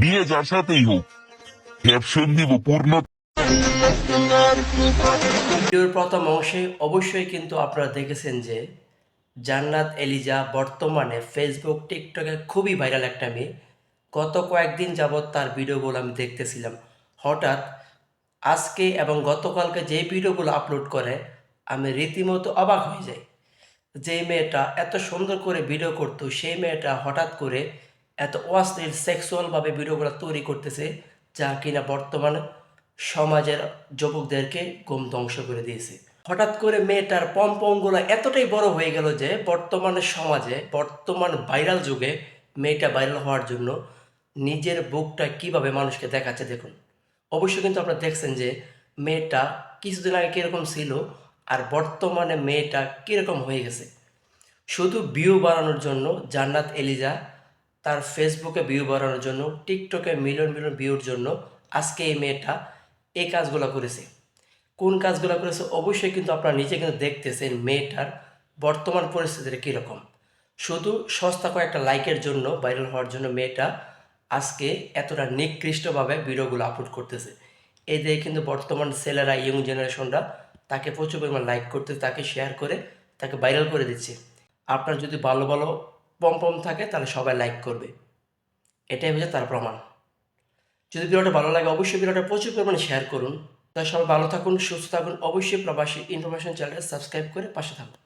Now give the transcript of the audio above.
বিয়ে যার সাথেই হোক ক্যাপশন দিব পূর্ণ ভিডিওর প্রথম অংশে অবশ্যই কিন্তু আপনারা দেখেছেন যে জান্নাত এলিজা বর্তমানে ফেসবুক টিকটকে খুবই ভাইরাল একটা মেয়ে। গত কয়েকদিন যাবৎ তার ভিডিওগুলো আমি দেখতেছিলাম। হঠাৎ আজকে এবং গতকালকে যে ভিডিওগুলো আপলোড করে, আমি রীতিমতো অবাক হয়ে যাই। যে মেয়েটা এত সুন্দর করে ভিডিও করতো, সেই মেয়েটা হঠাৎ করে এত অশ্লীল সেক্সুয়ালভাবে ভিডিওগুলো তৈরি করতেছে, যা কিনা বর্তমানে সমাজের যুবকদেরকে গুম ধ্বংস করে দিয়েছে। হঠাৎ করে মেয়েটার পম্পমগুলো এতটাই বড় হয়ে গেল যে, বর্তমানে সমাজে, বর্তমান ভাইরাল যুগে মেয়েটা ভাইরাল হওয়ার জন্য নিজের বুকটা কীভাবে মানুষকে দেখাচ্ছে দেখুন। অবশ্যই কিন্তু আপনারা দেখছেন যে, মেয়েটা কিছুদিন আগে কীরকম ছিল আর বর্তমানে মেয়েটা কীরকম হয়ে গেছে? শুধু ভিউ বাড়ানোর জন্য জান্নাত এলিজা, তার ফেসবুকে ভিউ বাড়ানোর জন্য টিকটকে মিলিয়ন মিলিয়ন ভিউর জন্য আজকে এই মেয়েটা এই কাজগুলো করেছে। কোন কাজগুলো করেছে? অবশ্যই কিন্তু আপনারা নিজে কিন্তু দেখতেছেন মেয়েটার বর্তমান পরিস্থিতিটা কীরকম। শুধু সস্তা কয়েকটা লাইকের জন্য ভাইরাল হওয়ার জন্য মেয়েটা আজকে এতটা নিকৃষ্টভাবে ভিডিওগুলো আপলোড করতেছে। এই দিয়ে কিন্তু বর্তমান ছেলেরা ইয়ং জেনারেশনরা তাকে প্রচুর পরিমাণ লাইক করতে, তাকে শেয়ার করে, তাকে ভাইরাল করে দিচ্ছে। আপনার যদি ভালো ভালো পম থাকে, তাহলে সবাই লাইক করবে। এটাই হচ্ছে তার প্রমাণ। যদি ভিডিওটা ভালো লাগে, অবশ্যই ভিডিওটা প্রচুর পরিমাণে শেয়ার করুন। তাই সবাই ভালো থাকুন, সুস্থ থাকুন। অবশ্যই প্রবাসী ইনফরমেশন চ্যানেলটা সাবস্ক্রাইব করে পাশে থাকুন।